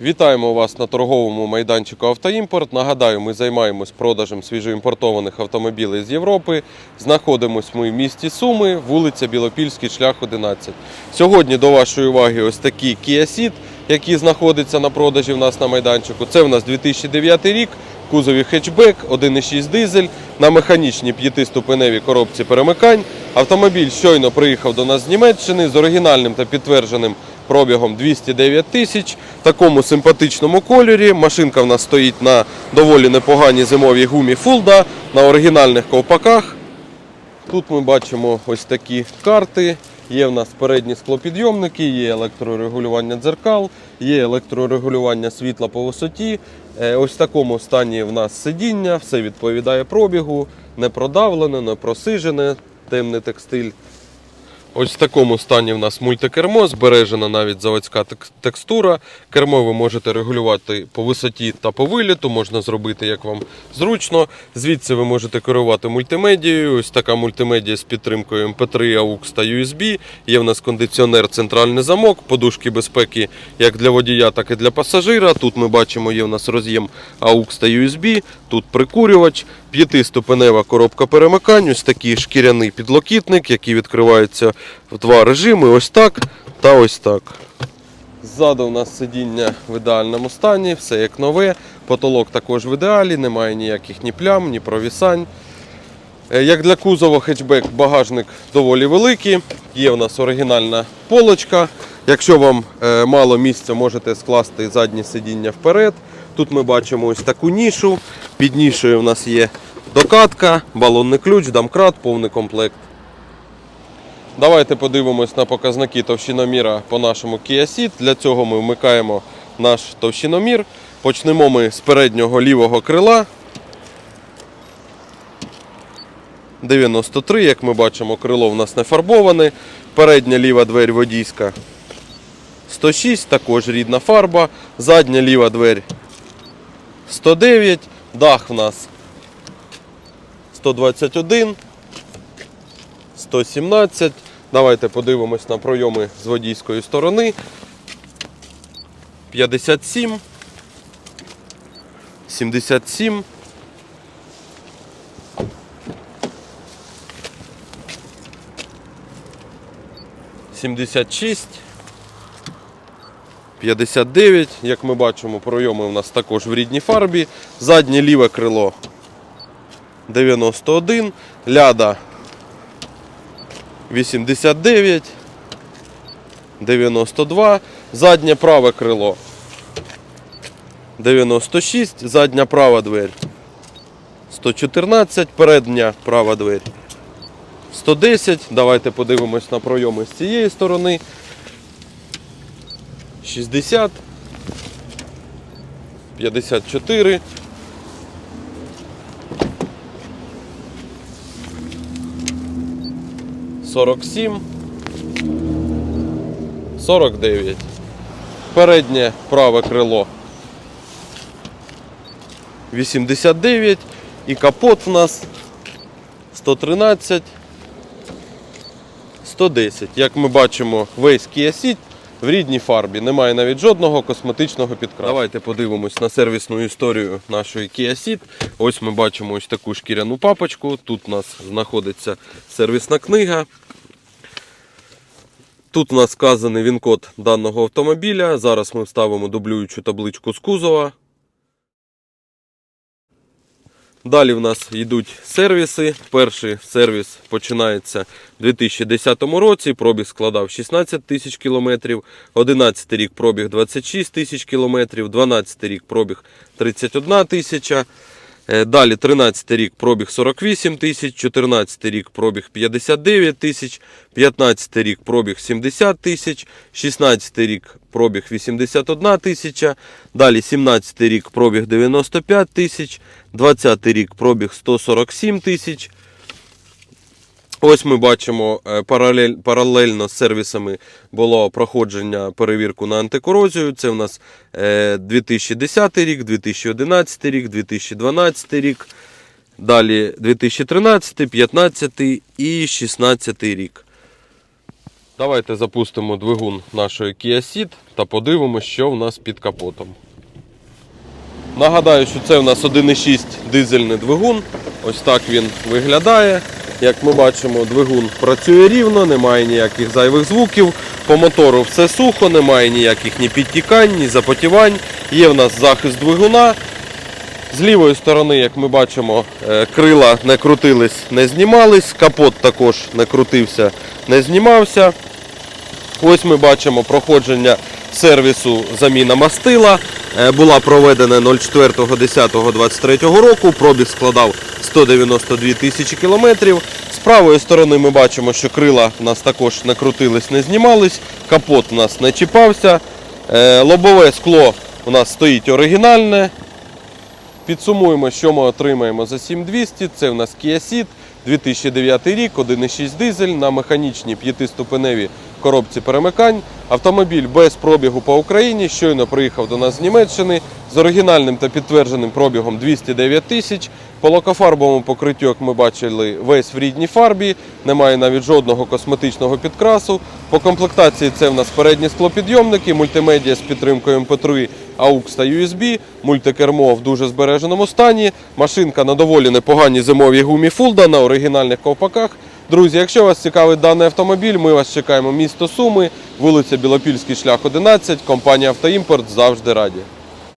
Вітаємо вас на торговому майданчику Автоімпорт. Нагадаю, ми займаємось продажем свіжоімпортованих автомобілів з Європи. Знаходимось ми в місті Суми, вулиця Білопільський, шлях 11. Сьогодні до вашої уваги ось такий Kia Ceed, який знаходиться на продажі в нас на майданчику. Це в нас 2009 рік, кузові хетчбек, 1,6 дизель на механічній п'ятиступеневій коробці перемикань. Автомобіль щойно приїхав до нас з Німеччини з оригінальним та підтвердженим пробігом 209 тисяч в такому симпатичному кольорі. Машинка в нас стоїть на доволі непоганій зимовій гумі Фулда на оригінальних ковпаках. Тут ми бачимо ось такі карти. Є в нас передні склопідйомники, є електрорегулювання дзеркал, є електрорегулювання світла по висоті. Е, Ось в такому стані в нас сидіння, все відповідає пробігу, не продавлене, не просижене, темний текстиль. Ось в такому стані в нас мультикермо, збережена навіть заводська текстура. Кермо ви можете регулювати по висоті та по виліту, можна зробити як вам зручно. Звідси ви можете керувати мультимедією. Ось така мультимедія з підтримкою MP3, AUX та USB. Є в нас кондиціонер, центральний замок, подушки безпеки як для водія, так і для пасажира. Тут ми бачимо, є в нас роз'єм AUX та USB, тут прикурювач, п'ятиступенева коробка перемикань, ось такий шкіряний підлокітник, який відкривається в два режими. Ось так та ось так. Ззаду у нас сидіння в ідеальному стані, все як нове. Потолок також в ідеалі, немає ніяких ні плям, ні провісань. Е, Як для кузова хетчбек, багажник доволі великий. Є у нас оригінальна полочка. Якщо вам е, мало місця, можете скласти заднє сидіння вперед. Тут ми бачимо ось таку нішу. Під нішею у нас є докатка, балонний ключ, домкрат, повний комплект. Давайте подивимось на показники товщиноміра по нашому Kia Ceed. Для цього ми вмикаємо наш товщиномір. Почнемо ми з переднього лівого крила. 93, як ми бачимо, крило в нас не фарбоване. Передня ліва двері водійська 106, також рідна фарба. Задня ліва двері 109, дах в нас 121. 117. Давайте подивимось на пройоми з водійської сторони. 57. 77. Сімдесят шість. 59. Як ми бачимо, пройоми у нас також в рідній фарбі. Заднє ліве крило 91. Ляда 89, 92, заднє праве крило 96, задня права двері 114, передня права двері 110. Давайте подивимось на пройоми з цієї сторони. 60, 54. Сорок сім. 49. Переднє праве крило 89. І капот в нас 113. 110. Як ми бачимо, весь Kia в рідній фарбі. Немає навіть жодного косметичного підкрасу. Давайте подивимось на сервісну історію нашої Kia Ceed. Ось ми бачимо ось таку шкіряну папочку. Тут у нас знаходиться сервісна книга. Тут у нас вказаний він-код даного автомобіля. Зараз ми вставимо дублюючу табличку з кузова. Далі в нас йдуть сервіси. Перший сервіс починається у 2010 році. Пробіг складав 16 тисяч кілометрів. 11 рік пробіг 26 тисяч кілометрів. 12 рік пробіг 31 тисяча. Е, Далі 13 рік пробіг 48 тисяч, 14 рік пробіг 59 тисяч, 15 рік пробіг 70 тисяч, 16 рік пробіг 81 тисяча, далі 17 рік пробіг 95 тисяч, 20 рік пробіг 147 тисяч. Ось ми бачимо е, паралель, паралельно з сервісами було проходження перевірку на антикорозію. Це в нас е, 2010 рік, 2011 рік, 2012 рік, далі 2013, 2015 і 2016 рік. Давайте запустимо двигун нашої Kia Ceed та подивимося, що в нас під капотом. Нагадаю, що це у нас 1,6 дизельний двигун. Ось так він виглядає. Як ми бачимо, двигун працює рівно, немає ніяких зайвих звуків. По мотору все сухо, немає ніяких ні підтікань, ні запотівань. Є в нас захист двигуна. З лівої сторони, як ми бачимо, е, крила не крутились, не знімались, капот також не крутився, не знімався. Ось ми бачимо проходження сервісу заміна мастила. Е, Була проведена 04.10.23 року. Пробіг складав 192 тисячі кілометрів. З правої сторони ми бачимо, що крила в нас також не крутились, не знімались, капот у нас не чіпався. Е, Лобове скло у нас стоїть оригінальне. Підсумуємо, що ми отримаємо за 7200. Це в нас Kia Ceed, 2009 рік, 1,6 дизель на механічній п'ятиступеневій коробці перемикань. Автомобіль без пробігу по Україні. Щойно приїхав до нас з Німеччини з оригінальним та підтвердженим пробігом 209 тисяч. По лакофарбовому покриттю, як ми бачили, весь в рідній фарбі. Немає навіть жодного косметичного підкрасу. По комплектації це в нас передні склопідйомники, мультимедіа з підтримкою MP3, AUX та USB, мультикермо в дуже збереженому стані. Машинка на доволі непоганій зимовій гумі Фулда на оригінальних ковпаках. Друзі, якщо вас цікавить даний автомобіль, ми вас чекаємо місто Суми, вулиця Білопільський шлях 11, компанія Автоімпорт завжди раді.